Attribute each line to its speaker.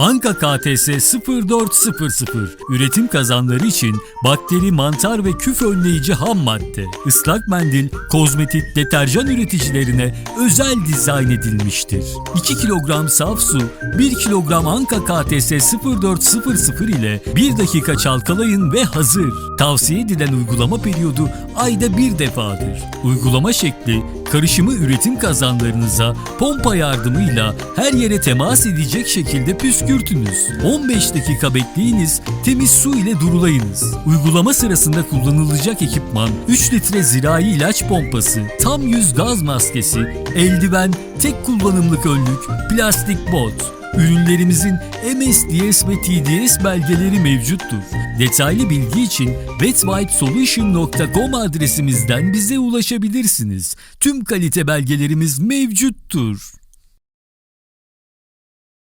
Speaker 1: Anka KTS 0400 üretim kazanları için bakteri, mantar ve küf önleyici ham madde. Islak mendil, kozmetik, deterjan üreticilerine özel dizayn edilmiştir. 2 kilogram saf su, 1 kilogram Anka KTS 0400 ile 1 dakika çalkalayın ve hazır. Tavsiye edilen uygulama periyodu ayda bir defadır. Uygulama şekli karışımı üretim kazanlarınıza pompa yardımıyla her yere temas edecek şekilde püskürtünüz. 15 dakika bekleyiniz, temiz su ile durulayınız. Uygulama sırasında kullanılacak ekipman 3 litre zirai ilaç pompası, tam yüz gaz maskesi, eldiven, tek kullanımlık önlük, plastik bot. Ürünlerimizin MSDS ve TDS belgeleri mevcuttur. Detaylı bilgi için wetwipesolution.com adresimizden bize ulaşabilirsiniz. Tüm kalite belgelerimiz mevcuttur.